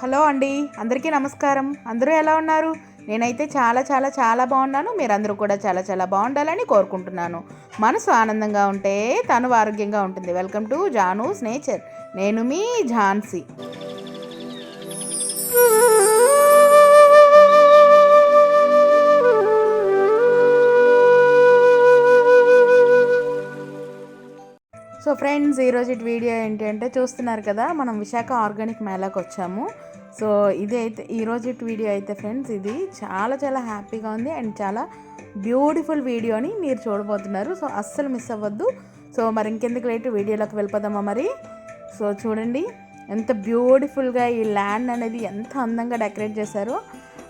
Hello అండి అందరికీ నమస్కారం. అందరూ ఎలా ఉన్నారు? నేనైతే చాలా చాలా చాలా బాగున్నాను. మీరందరూ కూడా చాలా చాలా బాగుండాలని కోరుకుంటున్నాను. మనసు ఆనందంగా ఉంటే తను ఆరోగ్యంగా ఉంటుంది. వెల్కమ్ టు జానూస్ నేచర్ నేను మీ ఝాన్సీ. సో ఫ్రెండ్స్ ఈరోజు వీడియో ఏంటంటే చూస్తున్నారు కదా మనం విశాఖ ఆర్గానిక్ మేళాకి వచ్చాము. సో ఇది అయితే ఈరోజు వీడియో అయితే ఫ్రెండ్స్ ఇది. చాలా చాలా హ్యాపీగా ఉంది అండ్ చాలా బ్యూటిఫుల్ వీడియోని మీరు చూడబోతున్నారు. సో అస్సలు మిస్ అవ్వద్దు. సో మరి ఇంకెందుకు లేటు? వీడియోలోకి వెళ్ళిపోదామా మరి? సో చూడండి ఎంత బ్యూటిఫుల్గా ఈ ల్యాండ్ అనేది ఎంత అందంగా డెకరేట్ చేశారో.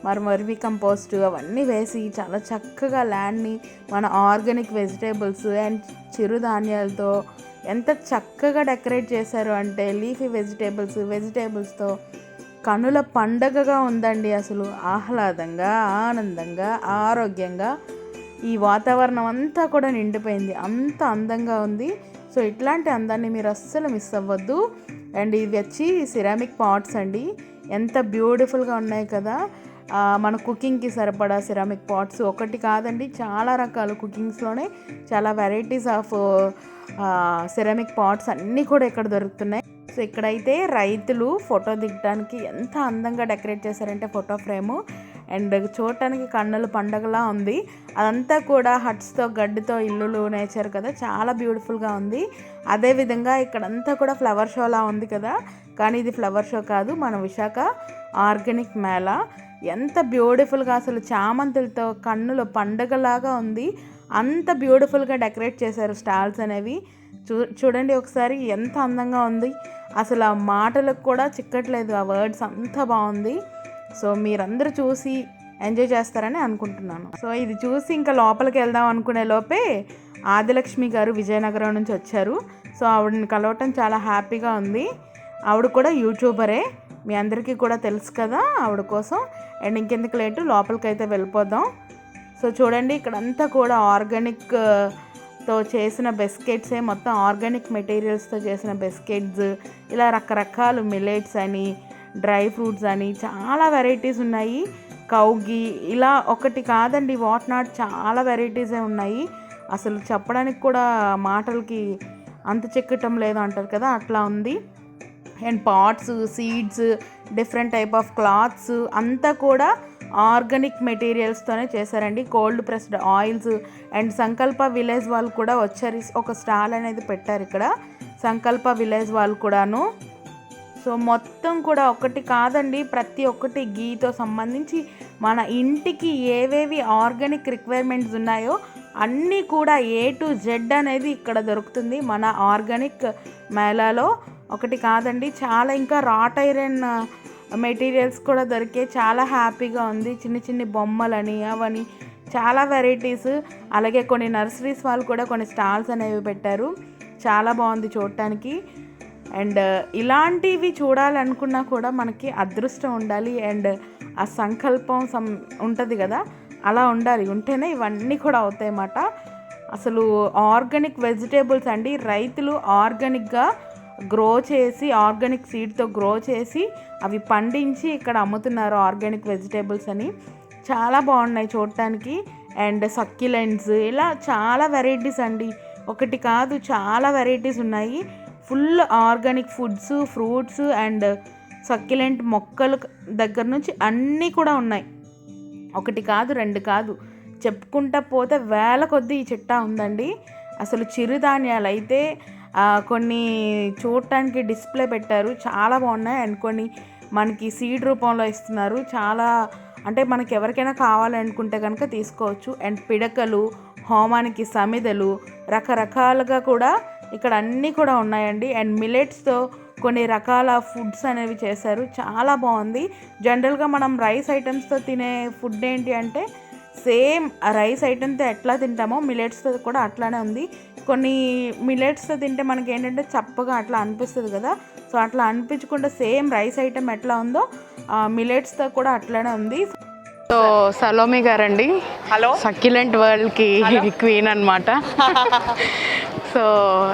మరి మర్వి కంపోస్ట్ అవన్నీ వేసి చాలా చక్కగా ల్యాండ్ని మన ఆర్గానిక్ వెజిటేబుల్స్ అండ్ చిరుధాన్యాలతో ఎంత చక్కగా డెకరేట్ చేశారు అంటే లీఫీ వెజిటేబుల్స్ వెజిటేబుల్స్తో కనుల పండగగా ఉందండి అసలు. ఆహ్లాదంగా ఆనందంగా ఆరోగ్యంగా ఈ వాతావరణం అంతా కూడా నిండిపోయింది. అంత అందంగా ఉంది. సో ఇట్లాంటి అందాన్ని మీరు అస్సలు మిస్ అవ్వద్దు. అండ్ ఇవి వచ్చి సిరామిక్ పాట్స్ అండి. ఎంత బ్యూటిఫుల్గా ఉన్నాయి కదా. మన కుకింగ్కి సరిపడా సిరామిక్ పాట్స్. ఒకటి కాదండి చాలా రకాలు కుకింగ్స్లోనే చాలా వెరైటీస్ ఆఫ్ సిరామిక్ పాట్స్ అన్నీ కూడా ఇక్కడ దొరుకుతున్నాయి. సో ఇక్కడైతే రైతులు ఫోటో దిగడానికి ఎంత అందంగా డెకరేట్ చేశారంటే ఫోటో ఫ్రేము. అండ్ చూడటానికి కన్నుల పండగలా ఉంది. అదంతా కూడా హట్స్తో గడ్డితో ఇల్లులు నేచర్ కదా. చాలా బ్యూటిఫుల్గా ఉంది. అదేవిధంగా ఇక్కడంతా కూడా ఫ్లవర్ షోలా ఉంది కదా. కానీ ఇది ఫ్లవర్ షో కాదు. మన విశాఖ ఆర్గానిక్ మేళా. ఎంత బ్యూటిఫుల్గా అసలు చామంతులతో కన్నుల పండగలాగా ఉంది. అంత బ్యూటిఫుల్గా డెకరేట్ చేశారు స్టాల్స్ అనేవి. చూ చూడండి ఒకసారి ఎంత అందంగా ఉంది. అసలు ఆ మాటలకు కూడా చిక్కట్లేదు. ఆ వర్డ్స్ అంత బాగుంది. సో మీరందరూ చూసి ఎంజాయ్ చేస్తారని అనుకుంటున్నాను. సో ఇది చూసి ఇంకా లోపలికి వెళ్దాం అనుకునే లోపే ఆదిలక్ష్మి గారు విజయనగరం నుంచి వచ్చారు. సో ఆవిడని కలవటం చాలా హ్యాపీగా ఉంది. ఆవిడ కూడా యూట్యూబరే. మీ అందరికీ కూడా తెలుసు కదా ఆవిడ కోసం. అండ్ ఇంకెందుకు లేటు లోపలికైతే వెళ్ళిపోదాం. సో చూడండి ఇక్కడంతా కూడా ఆర్గానిక్ తో చేసిన బిస్కెట్సే మొత్తం ఆర్గానిక్ మెటీరియల్స్తో చేసిన బిస్కెట్స్ ఇలా రకరకాలు మిలెట్స్ అని డ్రై ఫ్రూట్స్ అని చాలా వెరైటీస్ ఉన్నాయి. కౌగి ఇలా ఒకటి కాదండి వాట్ నాట్ చాలా వెరైటీసే ఉన్నాయి. అసలు చెప్పడానికి కూడా మాటలకి అంత చెక్కటం లేదు అంటారు కదా అట్లా ఉంది. And pots seeds different type of clothes అంతా కూడా ఆర్గానిక్ మెటీరియల్స్తోనే చేశారండి. Cold pressed oils and Sankalpa village వాళ్ళు కూడా వచ్చారు. ఒక స్టాల్ అనేది పెట్టారు ఇక్కడ. సంకల్ప విలేజ్ వాళ్ళు కూడాను. సో మొత్తం కూడా ఒకటి కాదండి. ప్రతి ఒక్కటి గీతో సంబంధించి మన ఇంటికి ఏవేవి ఆర్గానిక్ రిక్వైర్మెంట్స్ ఉన్నాయో అన్నీ కూడా ఏ టు జెడ్ అనేది ఇక్కడ దొరుకుతుంది మన ఆర్గానిక్ మేళాలో. ఒకటి కాదండి. చాలా ఇంకా రాట్ ఐరన్ మెటీరియల్స్ కూడా దొరికే చాలా హ్యాపీగా ఉంది. చిన్న చిన్న బొమ్మలని అవని చాలా వెరైటీస్. అలాగే కొన్ని నర్సరీస్ వాళ్ళు కూడా కొన్ని స్టాల్స్ అనేవి పెట్టారు. చాలా బాగుంది చూడటానికి. అండ్ ఇలాంటివి చూడాలనుకున్నా కూడా మనకి అదృష్టం ఉండాలి. అండ్ ఆ సంకల్పం సం ఉంటుంది కదా అలా ఉండాలి. ఉంటేనే ఇవన్నీ కూడా అవుతాయి అన్నమాట అసలు ఆర్గానిక్ వెజిటేబుల్స్ అండి. రైతులు ఆర్గానిక్గా గ్రో చేసి ఆర్గానిక్ సీడ్తో గ్రో చేసి అవి పండించి ఇక్కడ అమ్ముతున్నారు ఆర్గానిక్ వెజిటేబుల్స్ అని. చాలా బాగున్నాయి చూడటానికి. అండ్ సక్యులెంట్స్ ఇలా చాలా వెరైటీస్ అండి. ఒకటి కాదు చాలా వెరైటీస్ ఉన్నాయి. Full organic foods fruits and succulent మొక్కలు దగ్గర నుంచి అన్నీ కూడా ఉన్నాయి. ఒకటి కాదు రెండు కాదు. చెప్పుకుంటా పోతే వేల కొద్దీ ఈ చిట్టా ఉందండి. అసలు చిరుధాన్యాలు అయితే కొన్ని చూడటానికి డిస్ప్లే పెట్టారు. చాలా బాగున్నాయి. అండ్ కొన్ని మనకి సీడ్ రూపంలో ఇస్తున్నారు. చాలా అంటే మనకి ఎవరికైనా కావాలనుకుంటే కనుక తీసుకోవచ్చు. అండ్ పిడకలు హోమానికి సమిదలు రకరకాలుగా కూడా ఇక్కడ అన్నీ కూడా ఉన్నాయండి. అండ్ మిలెట్స్తో కొన్ని రకాల ఫుడ్స్ అనేవి చేశారు. చాలా బాగుంది. జనరల్గా మనం రైస్ ఐటమ్స్తో తినే ఫుడ్ ఏంటి అంటే సేమ్ రైస్ ఐటమ్తో ఎట్లా తింటామో మిలెట్స్తో కూడా అట్లానే ఉంది. కొన్ని మిలెట్స్తో తింటే మనకి ఏంటంటే చప్పగా అట్లా అనిపిస్తుంది కదా. సో అట్లా అనిపించకుండా సేమ్ రైస్ ఐటమ్ ఎట్లా ఉందో మిలెట్స్తో కూడా అట్లానే ఉంది. సో సలోమి గారండి. హలో. సక్యులెంట్ వరల్డ్కి క్వీన్ అనమాట సో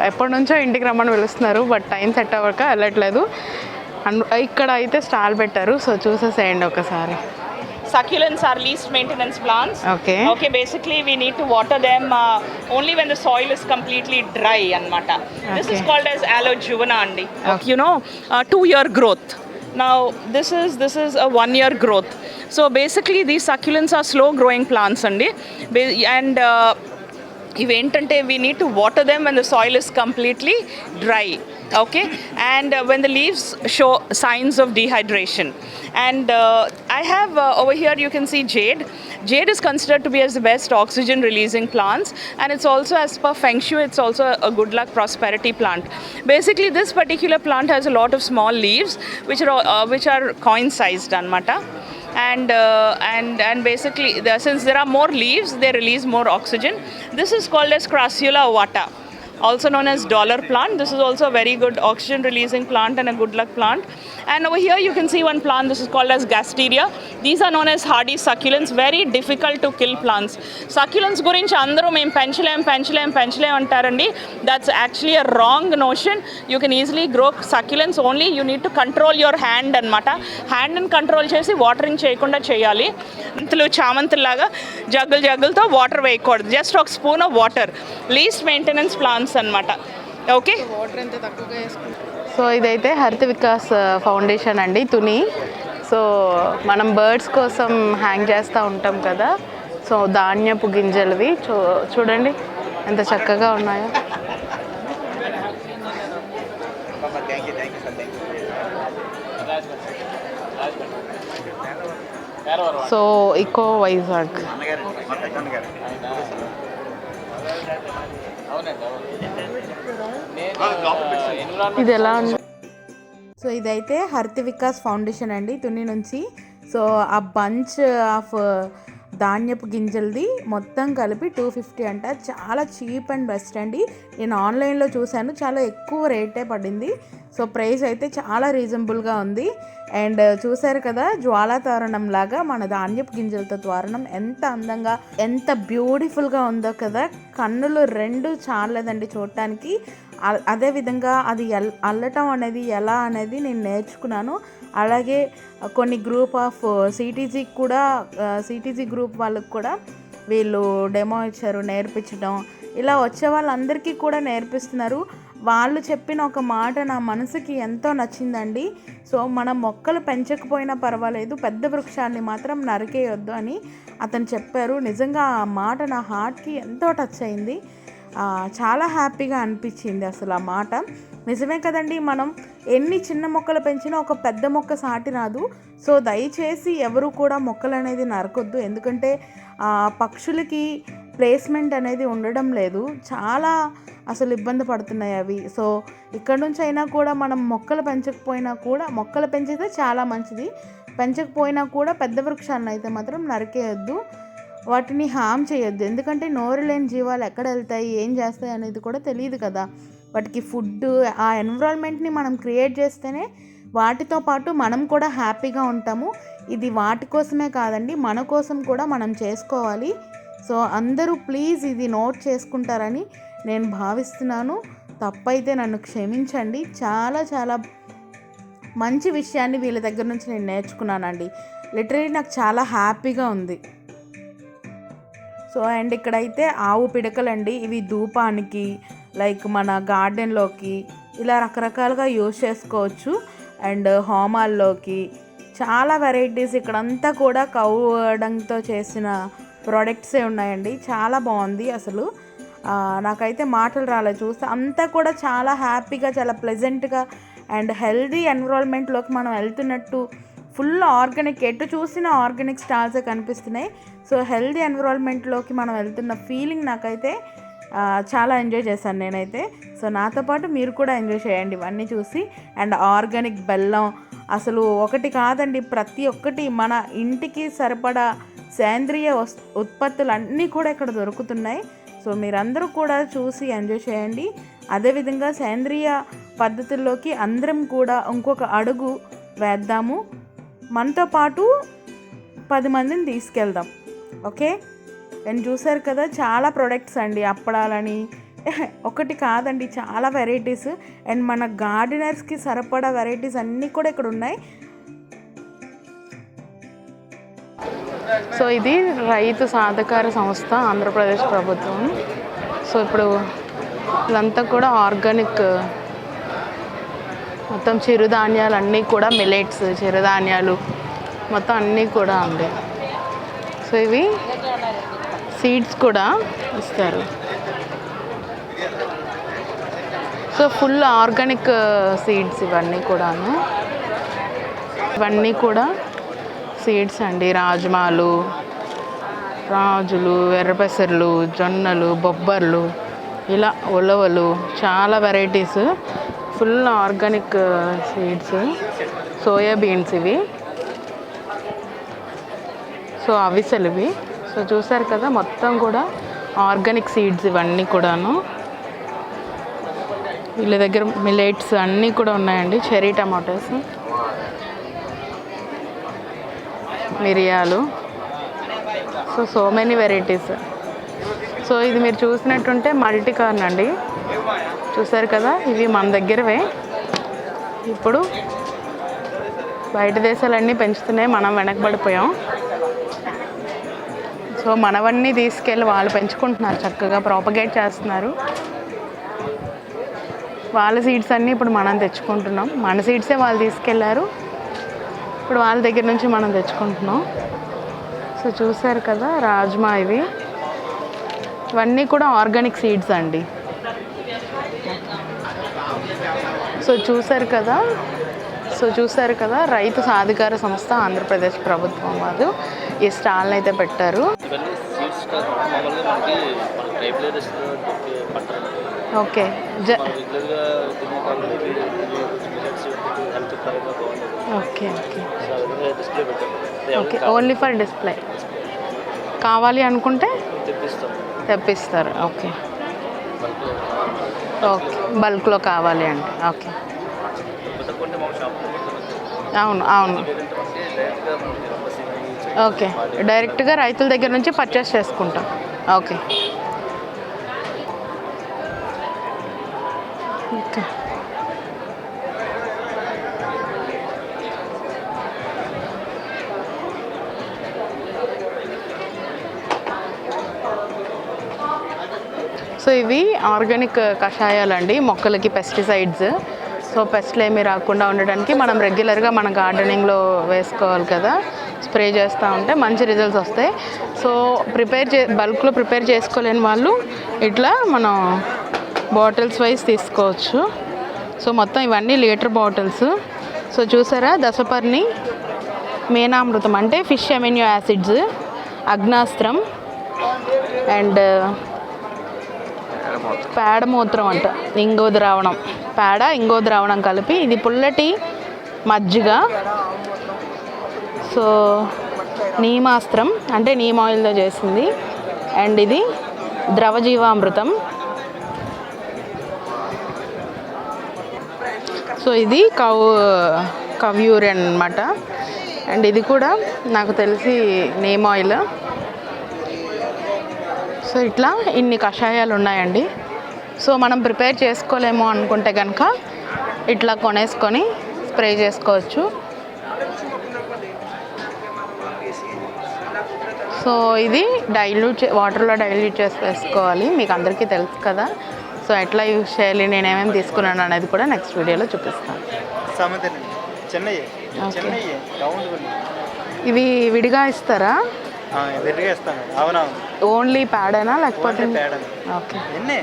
ఎప్పటి నుంచో ఇంటికి రమ్మని పిలుస్తున్నారు బట్ టైం సెట్ అవ్వక వెళ్ళట్లేదు. అన్- ఇక్కడ అయితే స్టాల్ పెట్టారు సో చూసేసేయండి ఒకసారి. Succulents are least maintenance plants. Okay Okay, basically we need to water them uh, only when the soil is completely dry anmata. This is Okay. called as aloe juvena andi. Okay. You know, uh, two year growth. Now this is this is a one year growth. So basically these succulents are slow growing plants andi, Ba- and uh, ఇవేంటంటే we need to water them when the soil is completely dry okay? And uh, when the leaves show signs of dehydration. And uh, i have uh, over here you can see jade. Jade is considered to be as the best oxygen releasing plants and it's also as per feng shui it's also a good luck prosperity plant. Basically this particular plant has a lot of small leaves which are uh, which are coin sized anmata. And uh, and and basically the, since there are more leaves they release more oxygen. This is called as crassula vata also known as dollar plant this is also a very good oxygen releasing plant and a good luck plant and over here you can see one plant this is called as gasteria these are known as hardy succulents very difficult to kill plants succulents గురించి అందరూ మేము పెంచలేం పెంచలేం పెంచలేం అంటారండి that's actually a wrong notion you can easily grow succulents only you need to control your hand అనమాట హ్యాండ్ని control చేసి watering చేయకుండా చేయాలి ఇంతలు చామంతుల్లాగా జగ్గులు జగ్గులతో వాటర్ వేయకూడదు జస్ట్ ఒక spoon of water least maintenance plants అనమాట ఓకే సో ఇదైతే హరిత వికాస్ ఫౌండేషన్ అండి తుని. సో మనం బర్డ్స్ కోసం హ్యాంగ్ చేస్తూ ఉంటాం కదా. సో ధాన్యపు గింజలవి. చూ చూడండి ఎంత చక్కగా ఉన్నాయో. సో ఇకో వైజాగ్ ఇది ఎలా ఉంది? సో ఇదైతే హరిత వికాస్ ఫౌండేషన్ అండి తుని నుంచి. సో ఆ బంచ్ ఆఫ్ ధాన్యపు గింజలది మొత్తం కలిపి టూ ఫిఫ్టీ అంట. చాలా చీప్ అండ్ బెస్ట్ అండి. నేను ఆన్లైన్లో చూశాను చాలా ఎక్కువ రేటే పడింది. సో ప్రైస్ అయితే చాలా రీజనబుల్గా ఉంది. అండ్ చూశారు కదా జ్వాలా తోరణం లాగా మన ధాన్యపు గింజలతో తోరణం ఎంత అందంగా ఎంత బ్యూటిఫుల్గా ఉందో కదా కన్నులు రెండు చాలదండి చూడటానికి. అదే అదేవిధంగా అది ఎల్ అల్లటం అనేది ఎలా అనేది నేను నేర్చుకున్నాను. అలాగే కొన్ని గ్రూప్ ఆఫ్ సిటీజీ కూడా సిటీజీ గ్రూప్ వాళ్ళకు కూడా వీళ్ళు డెమో ఇచ్చారు నేర్పించడం. ఇలా వచ్చే వాళ్ళందరికీ కూడా నేర్పిస్తున్నారు. వాళ్ళు చెప్పిన ఒక మాట నా మనసుకి ఎంతో నచ్చిందండి. సో మనం మొక్కలు పెంచకపోయినా పర్వాలేదు పెద్ద వృక్షాన్ని మాత్రం నరికేయొద్దు అని అతను చెప్పారు. నిజంగా ఆ మాట నా హార్ట్కి ఎంతో టచ్ అయింది. చాలా హ్యాపీగా అనిపించింది అసలు ఆ మాట. నిజమే కదండి మనం ఎన్ని చిన్న మొక్కలు పెంచినా ఒక పెద్ద మొక్క సాటి రాదు. సో దయచేసి ఎవరు కూడా మొక్కలు అనేది నరకొద్దు. ఎందుకంటే ఆ, పక్షులకి ప్లేస్మెంట్ అనేది ఉండడం లేదు. చాలా అసలు ఇబ్బంది పడుతున్నాయి అవి. సో ఇక్కడ నుంచి అయినా కూడా మనం మొక్కలు పెంచకపోయినా కూడా మొక్కలు పెంచితే చాలా మంచిది. పెంచకపోయినా కూడా పెద్ద వృక్షాలను అయితే మాత్రం నరికేయొద్దు. వాటిని హామ్ చేయొద్దు. ఎందుకంటే నోరు లేని జీవాలు ఎక్కడ వెళ్తాయి ఏం చేస్తాయి అనేది కూడా తెలియదు కదా. వాటికి ఫుడ్ ఆ ఎన్విరాన్మెంట్ని మనం క్రియేట్ చేస్తేనే వాటితో పాటు మనం కూడా హ్యాపీగా ఉంటాము. ఇది వాటి కోసమే కాదండి మన కోసం కూడా మనం చేసుకోవాలి. సో అందరూ ప్లీజ్ ఇది నోట్ చేసుకుంటారని నేను భావిస్తున్నాను. తప్పైతే నన్ను క్షమించండి. చాలా చాలా మంచి విషయాన్ని వీళ్ళ దగ్గర నుంచి నేను నేర్చుకున్నానండి. లిటరీ నాకు చాలా హ్యాపీగా ఉంది. సో అండ్ ఇక్కడైతే ఆవు పిడకలండి. ఇవి ధూపానికి లైక్ మన గార్డెన్లోకి ఇలా రకరకాలుగా యూజ్ చేసుకోవచ్చు. అండ్ హోమాల్లోకి చాలా వెరైటీస్ ఇక్కడంతా కూడా కౌడంతో చేసిన ప్రోడక్ట్సే ఉన్నాయండి. చాలా బాగుంది అసలు. నాకైతే మాటలు రాలేదు. చూస్తే అంతా కూడా చాలా హ్యాపీగా చాలా ప్లెజెంట్గా అండ్ హెల్దీ ఎన్విరాన్మెంట్లోకి మనం వెళ్తున్నట్టు ఫుల్ ఆర్గానిక్ ఎటు చూసినా ఆర్గానిక్ స్టాల్సే కనిపిస్తున్నాయి. సో హెల్దీ ఎన్విరాన్మెంట్లోకి మనం వెళ్తున్న ఫీలింగ్ నాకైతే చాలా ఎంజాయ్ చేశాను నేనైతే. సో నాతో పాటు మీరు కూడా ఎంజాయ్ చేయండి ఇవన్నీ చూసి. అండ్ ఆర్గానిక్ బెల్లం అసలు ఒకటి కాదండి ప్రతి ఒక్కటి మన ఇంటికి సరిపడా సేంద్రియ వస్ ఉత్పత్తులు అన్నీ కూడా ఇక్కడ దొరుకుతున్నాయి. సో మీరందరూ కూడా చూసి ఎంజాయ్ చేయండి. అదేవిధంగా సేంద్రియ పద్ధతుల్లోకి అందరం కూడా ఇంకొక అడుగు వేద్దాము. మనతో పాటు పది మందిని తీసుకెళ్దాం. ఓకే? నేను చూసారు కదా చాలా ప్రొడక్ట్స్ అండి. అప్పడాలని. ఒకటి కాదండి చాలా వెరైటీస్. అండ్ మన గార్డెనర్స్కి సరిపడా వెరైటీస్ అన్నీ కూడా ఇక్కడ ఉన్నాయి. సో ఇది రైతు సాధకార సంస్థ ఆంధ్రప్రదేశ్ ప్రభుత్వం. సో ఇప్పుడు ఇదంతా కూడా ఆర్గానిక్ మొత్తం చిరుధాన్యాలు అన్నీ కూడా మిలెట్స్ చిరుధాన్యాలు మొత్తం అన్నీ కూడా ఉంది. సో ఇవి సీడ్స్ కూడా ఇస్తారు. సో ఫుల్ ఆర్గానిక్ సీడ్స్ ఇవన్నీ కూడాను. ఇవన్నీ కూడా సీడ్స్ అండి రాజ్మాలు రాజులు ఎర్రపెసర్లు జొన్నలు బొబ్బర్లు ఇలా ఉలవలు చాలా varieties full organic seeds soya beans ఇవి. సో అవిసెలు ఇవి. సో చూసారు కదా మొత్తం కూడా ఆర్గానిక్ సీడ్స్ ఇవన్నీ కూడాను. వీళ్ళ దగ్గర మిలెట్స్ అన్నీ కూడా ఉన్నాయండి చెరీ టమాటోస్ మిరియాలు. So so many varieties so ఇది మీరు చూసినట్టుంటే మల్టీ కార్న్ అండి. చూసారు కదా ఇవి మన దగ్గరవే. ఇప్పుడు బయట దేశాలన్నీ పెంచుతున్నాయి మనం వెనకబడిపోయాం. సో మనవన్నీ తీసుకెళ్ళి వాళ్ళు పెంచుకుంటున్నారు చక్కగా ప్రాపగేట్ చేస్తున్నారు. వాళ్ళ సీడ్స్ అన్నీ ఇప్పుడు మనం తెచ్చుకుంటున్నాం. మన సీడ్సే వాళ్ళు తీసుకెళ్ళారు. ఇప్పుడు వాళ్ళ దగ్గర నుంచి మనం తెచ్చుకుంటున్నాం. సో చూసారు కదా రాజ్మా ఇవి. ఇవన్నీ కూడా ఆర్గానిక్ సీడ్స్ అండి. సో చూసారు కదా సో చూసారు కదా రైతు సాధికార సంస్థ ఆంధ్రప్రదేశ్ ప్రభుత్వం వారు ఈ స్టాల్ని అయితే పెట్టారు. ఓకే. జ okay okay. Only for display కావాలి అనుకుంటే తెప్పిస్తాం. తెప్పిస్తారు. ఓకే. ఓకే బల్క్లో కావాలి అంటే. ఓకే. అవును అవును. ఓకే డైరెక్ట్గా రైతుల దగ్గర నుంచి పర్చేస్ చేసుకుంటాం. ఓకే. సో ఇవి ఆర్గానిక్ కషాయాలండి మొక్కలకి పెస్టిసైడ్స్. సో పెస్ట్లు ఏమీ రాకుండా ఉండడానికి మనం రెగ్యులర్గా మన గార్డెనింగ్లో వేసుకోవాలి కదా స్ప్రే చేస్తూ ఉంటే మంచి రిజల్ట్స్ వస్తాయి. సో ప్రిపేర్ చే బల్క్లో ప్రిపేర్ చేసుకోలేని వాళ్ళు ఇట్లా మనం బాటిల్స్ వైజ్ తీసుకోవచ్చు. సో మొత్తం ఇవన్నీ లీటర్ బాటిల్స్. సో చూసారా దశపర్ణి మేనామృతం అంటే ఫిష్ అమెన్యూ యాసిడ్స్ అగ్నాస్త్రం అండ్ పేడ మూత్రం అంట ఇంగో ద్రావణం పేడ ఇంగో ద్రావణం కలిపి ఇది పుల్లటి మజ్జిగ. సో నీమాస్త్రం అంటే నీమ్ ఆయిల్తో చేసింది. అండ్ ఇది ద్రవజీవామృతం. సో ఇది కవ్ కవ్యూరి అనమాట అండ్ ఇది కూడా నాకు తెలిసి నేమ్ ఆయిల్. సో ఇట్లా ఇన్ని కషాయాలు ఉన్నాయండి. సో మనం ప్రిపేర్ చేసుకోలేము అనుకుంటే కనుక ఇట్లా కొనేసుకొని స్ప్రే చేసుకోవచ్చు. సో ఇది డైల్యూట్ వాటర్లో డైల్యూట్ చేసి వేసుకోవాలి. మీకు అందరికీ తెలుసు కదా. సో ఎట్లా యూజ్ చేయాలి నేను ఏమేమి తీసుకున్నాను అనేది కూడా నెక్స్ట్ వీడియోలో చూపిస్తాను. ఇవి విడిగా ఇస్తారా? అవునవును. ఓన్లీ ప్యాడేనా లేకపోతే పేడ ఓకే. ఎన్నే?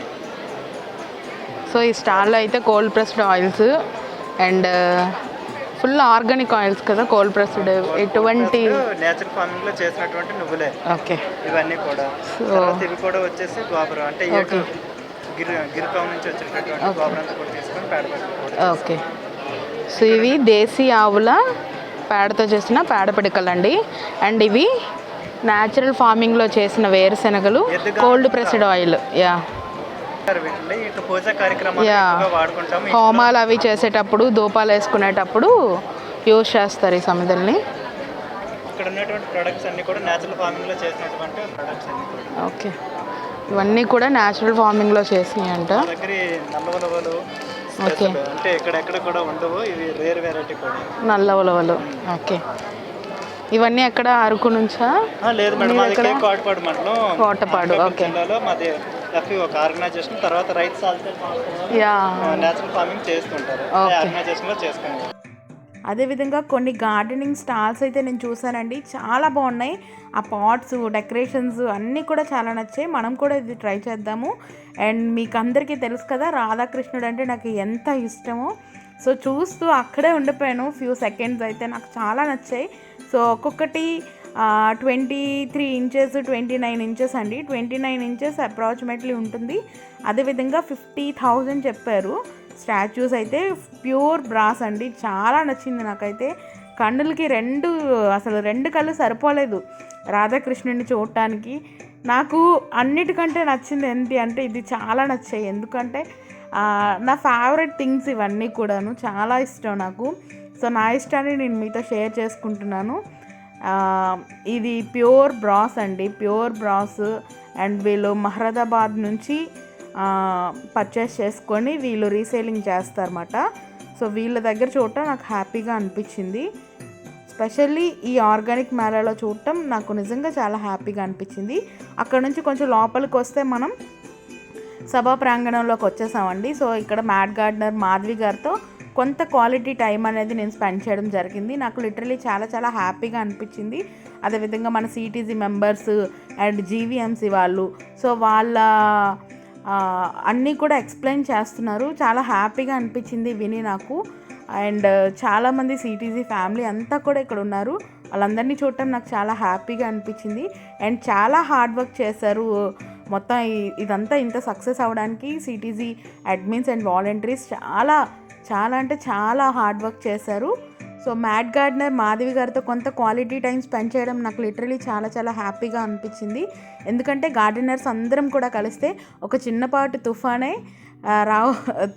సో ఈ స్టాల్లో అయితే cold pressed oils and full organic oils కదా కోల్డ్ ప్రెస్డ్ ఎటువంటి నేచురల్ ఫార్మింగ్లో చేసినటువంటి నువ్వులే. ఓకే. ఇవన్నీ కూడా. తర్వాత ఇవి కూడా వచ్చేసి గోపురం. అంటే. గిరి గిరికం నుంచి వచ్చినటువంటి అంతా కూడా తీసుకొని పేడ ఓకే. సో ఇవి దేశీ ఆవుల పేడతో చేసిన పేడ పిడకలండి. అండ్ ఇవి న్యాచురల్ ఫార్మింగ్లో చేసిన వేరుశెనగలు కోల్డ్ ప్రెస్డ్ ఆయిల్ యా ఇంట్లో హోమాలు అవి చేసేటప్పుడు ధూపాలు వేసుకునేటప్పుడు యూజ్ చేస్తారు ఈ సమిధల్ని ఇక్కడ ఉన్నటువంటి ప్రొడక్ట్స్ అన్ని కూడా నేచురల్ ఫార్మింగ్లో చేసినటువంటి ప్రొడక్ట్స్ అన్ని కూడా. ఓకే ఇవన్నీ కూడా న్యాచురల్ ఫార్మింగ్లో చేసినాయి అంట ఓకే అంటే ఎక్కడెక్కడ కూడా ఉండవు. ఇవి రేర్ వెరైటీ కూడా. నల్ల ఉలవలు. ఓకే ఇవన్నీ ఎక్కడ అరకు నుంచా? ఆ, లేదు మేడం మాది కోటపాడు మండలం. కోటపాడు, అనకాపల్లి ఓకే. జిల్లాలో మాది ఎఫ్ఈ ఒక ఆర్గనైజేషన్ తర్వాత రైతు యా. నేచురల్ ఫార్మింగ్ చేస్తుంటారు. అదేవిధంగా కొన్ని గార్డెనింగ్ స్టాల్స్ అయితే నేను చూసానండి చాలా బాగున్నాయి. ఆ పాట్స్ డెకరేషన్స్ అన్నీ కూడా చాలా నచ్చాయి. మనం కూడా ఇది ట్రై చేద్దాము. అండ్ మీకు అందరికీ తెలుసు కదా రాధాకృష్ణుడు అంటే నాకు ఎంత ఇష్టమో. సో చూస్తూ అక్కడే ఉండిపోయాను. ఫ్యూ సెకండ్స్ అయితే నాకు చాలా నచ్చాయి. సో ఒక్కొక్కటి twenty three inches twenty nine inches అండి. ట్వంటీ నైన్ ఇంచెస్ అప్రాక్సిమేట్లీ ఉంటుంది అదేవిధంగా ఫిఫ్టీ థౌజండ్ చెప్పారు. స్టాచ్యూస్ అయితే ప్యూర్ బ్రాస్ అండి. చాలా నచ్చింది నాకైతే. కన్నులకి రెండు అసలు రెండు కళ్ళు సరిపోలేదు రాధాకృష్ణుడిని చూడటానికి. నాకు అన్నిటికంటే నచ్చింది ఏంటి అంటే ఇది చాలా నచ్చాయి. ఎందుకంటే నా ఫేవరెట్ థింగ్స్ ఇవన్నీ కూడాను చాలా ఇష్టం నాకు. సో నా ఇష్టాన్ని నేను మీతో షేర్ చేసుకుంటున్నాను. ఇది ప్యూర్ బ్రాస్ అండి. ప్యూర్ బ్రాస్ అండ్ వీళ్ళు మహరదాబాద్ నుంచి పర్చేస్ చేసుకొని వీళ్ళు రీసేలింగ్ చేస్తారన్నమాట. సో వీళ్ళ దగ్గర చూడటం నాకు హ్యాపీగా అనిపించింది. స్పెషల్లీ ఈ ఆర్గానిక్ మేళాలో చూడటం నాకు నిజంగా చాలా హ్యాపీగా అనిపించింది. అక్కడ నుంచి కొంచెం లోపలికి వస్తే మనం సభా ప్రాంగణంలోకి వచ్చేసామండి. సో ఇక్కడ మ్యాట్ గార్డనర్ మాధవి గారితో కొంత క్వాలిటీ టైం అనేది నేను స్పెండ్ చేయడం జరిగింది. నాకు లిటరలీ చాలా చాలా హ్యాపీగా అనిపించింది. అదేవిధంగా మన సిటీజీ మెంబర్స్ అండ్ జీవీఎంసీ వాళ్ళు. సో వాళ్ళ అన్నీ కూడా ఎక్స్ప్లెయిన్ చేస్తున్నారు. చాలా హ్యాపీగా అనిపించింది విని నాకు. అండ్ చాలామంది సిటీజీ ఫ్యామిలీ అంతా కూడా ఇక్కడ ఉన్నారు. వాళ్ళందరినీ చూడటం నాకు చాలా హ్యాపీగా అనిపించింది. అండ్ చాలా హార్డ్ వర్క్ చేశారు మొత్తం ఇదంతా ఇంత సక్సెస్ అవ్వడానికి సిటీజీ అడ్మిన్స్ అండ్ వాలంటీర్స్ చాలా చాలా అంటే చాలా హార్డ్ వర్క్ చేశారు. సో మ్యాట్ గార్డనర్ మాధవి గారితో కొంత క్వాలిటీ టైం స్పెండ్ చేయడం నాకు లిటరలీ చాలా చాలా హ్యాపీగా అనిపించింది. ఎందుకంటే గార్డెనర్స్ అందరం కూడా కలిస్తే ఒక చిన్నపాటి తుఫానే రావు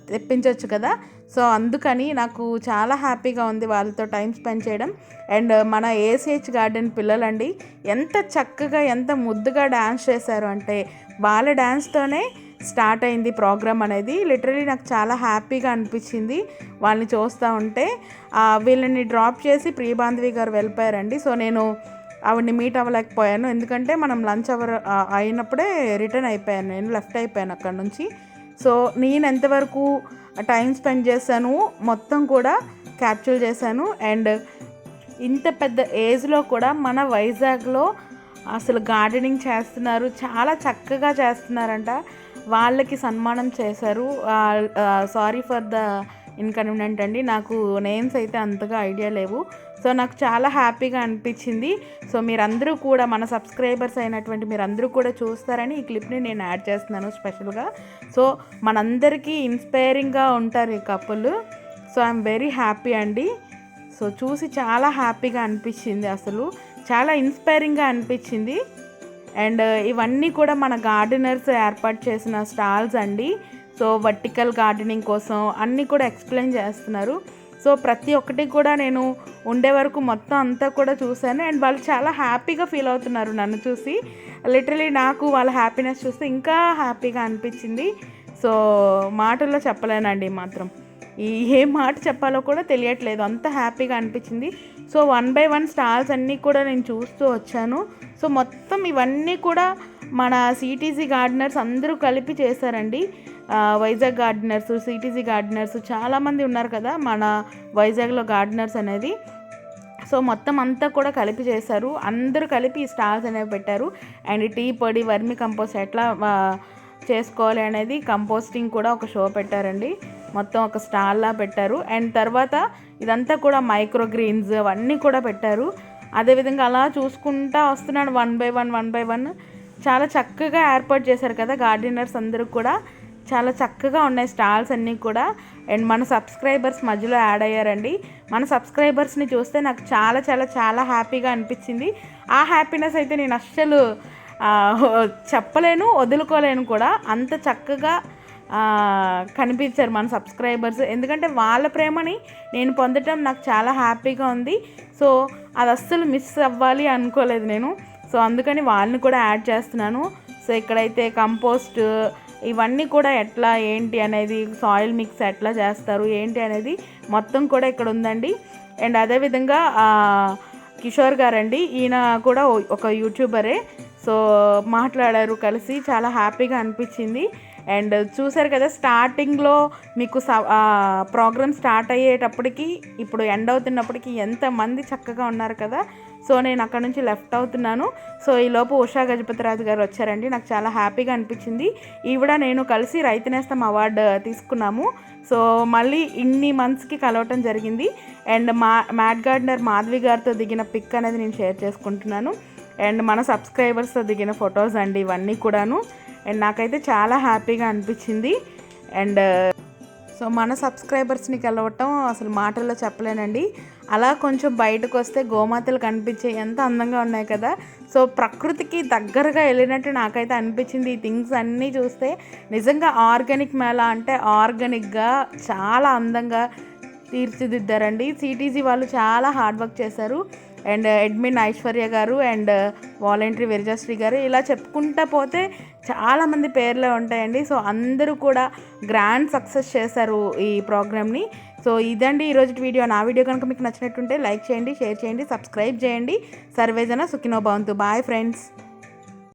తెప్పించవచ్చు కదా. సో అందుకని నాకు చాలా హ్యాపీగా ఉంది వాళ్ళతో టైం స్పెండ్ చేయడం. అండ్ మన ఏసీహెచ్ గార్డెన్ పిల్లలండి ఎంత చక్కగా ఎంత ముద్దుగా డ్యాన్స్ చేశారు అంటే వాళ్ళ డ్యాన్స్తోనే స్టార్ట్ అయింది ప్రోగ్రామ్ అనేది. లిటరలీ నాకు చాలా హ్యాపీగా అనిపించింది వాళ్ళని చూస్తూ ఉంటే. వీళ్ళని డ్రాప్ చేసి ప్రియబాంధవి గారు వెళ్ళిపోయారండి. సో నేను ఆవిడ్ని మీట్ అవ్వలేకపోయాను. ఎందుకంటే మనం లంచ్ అవర్ అయినప్పుడే రిటర్న్ అయిపోయాను. నేను లెఫ్ట్ అయిపోయాను అక్కడ నుంచి. సో నేను ఎంతవరకు టైం స్పెండ్ చేశాను మొత్తం కూడా క్యాప్చర్ చేశాను అండ్ ఇంత పెద్ద ఏజ్లో కూడా మన వైజాగ్లో అసలు గార్డెనింగ్ చేస్తున్నారు చాలా చక్కగా చేస్తున్నారంట. వాళ్ళకి సన్మానం చేశారు. సారీ ఫర్ ద ఇన్కన్వీనియంట్ అండి. నాకు నేమ్స్ అయితే అంతగా ఐడియా లేవు. సో నాకు చాలా హ్యాపీగా అనిపించింది. సో మీరందరూ కూడా మన సబ్స్క్రైబర్స్ అయినటువంటి మీరందరూ కూడా చూస్తారని ఈ క్లిప్ని నేను యాడ్ చేస్తున్నాను స్పెషల్గా. సో మనందరికీ ఇన్స్పైరింగ్గా ఉంటారు ఈ couple. So I'm very happy అండి. సో చూసి చాలా హ్యాపీగా అనిపించింది అసలు. చాలా ఇన్స్పైరింగ్గా అనిపించింది. అండ్ ఇవన్నీ కూడా మన గార్డెనర్స్ ఏర్పాటు చేసిన స్టాల్స్ అండి. సో వర్టికల్ గార్డెనింగ్ కోసం అన్నీ కూడా ఎక్స్ప్లెయిన్ చేస్తున్నారు. సో ప్రతి ఒక్కటి కూడా నేను ఉండే వరకు మొత్తం అంతా కూడా చూశాను. అండ్ వాళ్ళు చాలా హ్యాపీగా ఫీల్ అవుతున్నారు నన్ను చూసి. లిటరలీ నాకు వాళ్ళ హ్యాపీనెస్ చూస్తే ఇంకా హ్యాపీగా అనిపించింది. సో మాటల్లో చెప్పలేనండి మాత్రం. ఈ ఏ మాట చెప్పాలో కూడా తెలియట్లేదు. అంత హ్యాపీగా అనిపించింది. So one by one stalls అన్నీ కూడా నేను చూస్తూ వచ్చాను. సో మొత్తం ఇవన్నీ కూడా మన సిటీసీ గార్డెనర్స్ అందరూ కలిపి చేశారండి. వైజాగ్ గార్డెనర్స్ సిటీసీ గార్డెనర్స్ చాలామంది ఉన్నారు కదా మన వైజాగ్లో గార్డెనర్స్ అనేది. సో మొత్తం అంతా కూడా కలిపి చేశారు. అందరూ కలిపి ఈ స్టాల్స్ అనేవి పెట్టారు. అండ్ టీ పొడి వర్మి కంపోస్ట్ ఎట్లా చేసుకోవాలి అనేది కంపోస్టింగ్ కూడా ఒక షో పెట్టారండి. మొత్తం ఒక స్టాల్లా పెట్టారు. అండ్ తర్వాత ఇదంతా కూడా మైక్రో గ్రీన్స్ అవన్నీ కూడా పెట్టారు. అదేవిధంగా అలా చూసుకుంటా వస్తున్నాడు one by one one by one. చాలా చక్కగా ఏర్పాటు చేశారు కదా గార్డెనర్స్ అందరూ కూడా. చాలా చక్కగా ఉన్నాయి స్టాల్స్ అన్నీ కూడా. అండ్ మన సబ్స్క్రైబర్స్ మధ్యలో యాడ్ అయ్యారండి. మన సబ్స్క్రైబర్స్ని చూస్తే నాకు చాలా చాలా చాలా హ్యాపీగా అనిపించింది. ఆ హ్యాపీనెస్ అయితే నేను అస్సలు చెప్పలేను వదులుకోలేను కూడా. అంత చక్కగా కనిపించారు మన సబ్స్క్రైబర్స్. ఎందుకంటే వాళ్ళ ప్రేమని నేను పొందటం నాకు చాలా హ్యాపీగా ఉంది. సో అది అస్సలు మిస్ అవ్వాలి అనుకోలేదు నేను. సో అందుకని వాళ్ళని కూడా యాడ్ చేస్తున్నాను. సో ఇక్కడైతే కంపోస్ట్ ఇవన్నీ కూడా ఎట్లా ఏంటి అనేది సాయిల్ మిక్స్ ఎట్లా చేస్తారు ఏంటి అనేది మొత్తం కూడా ఇక్కడ ఉందండి. అండ్ అదేవిధంగా కిషోర్ గారండి ఈయన కూడా ఒక యూట్యూబరే సో మాట్లాడారు కలిసి చాలా హ్యాపీగా అనిపించింది. అండ్ చూసారు కదా స్టార్టింగ్లో మీకు ప్రోగ్రామ్ స్టార్ట్ అయ్యేటప్పటికి ఇప్పుడు ఎండ్ అవుతున్నప్పటికి ఎంతమంది చక్కగా ఉన్నారు కదా. సో నేను అక్కడ నుంచి లెఫ్ట్ అవుతున్నాను. సో ఈ లోపు ఉషా గజపతిరాజు గారు వచ్చారండి. నాకు చాలా హ్యాపీగా అనిపించింది. ఈవిడ నేను కలిసి రైతు నేస్తం అవార్డు తీసుకున్నాము. సో మళ్ళీ ఇన్ని మంత్స్కి కలవటం జరిగింది. అండ్ మా మ్యాట్ గార్డనర్ మాధవి గారితో దిగిన పిక్ అనేది నేను షేర్ చేసుకుంటున్నాను. అండ్ మన సబ్స్క్రైబర్స్తో దిగిన ఫొటోస్ అండి ఇవన్నీ కూడాను. అండ్ నాకైతే చాలా హ్యాపీగా అనిపించింది. అండ్ సో మన సబ్స్క్రైబర్స్ని కలవటం అసలు మాటల్లో చెప్పలేనండి. అలా కొంచెం బయటకు వస్తే గోమాతలు కనిపించే ఎంత అందంగా ఉన్నాయి కదా. సో ప్రకృతికి దగ్గరగా వెళ్ళినట్టు నాకైతే అనిపించింది. ఈ థింగ్స్ అన్నీ చూస్తే నిజంగా ఆర్గానిక్ మేళ అంటే ఆర్గానిక్గా చాలా అందంగా తీర్చిదిద్దారండి. సిటీజీ వాళ్ళు చాలా హార్డ్ వర్క్ చేశారు. అండ్ అడ్మిన్ ఐశ్వర్య గారు అండ్ వాలంటరీ విరజశ్రీ గారు ఇలా చెప్పుకుంటా పోతే చాలామంది పేర్లే ఉంటాయండి. సో అందరూ కూడా గ్రాండ్ సక్సెస్ చేశారు ఈ ప్రోగ్రామ్ని. సో ఇదండి ఈరోజు వీడియో. నా వీడియో కనుక మీకు నచ్చినట్టుంటే లైక్ చేయండి షేర్ చేయండి సబ్స్క్రైబ్ చేయండి. సర్వేజన సుఖినో భవంతు. Bye friends.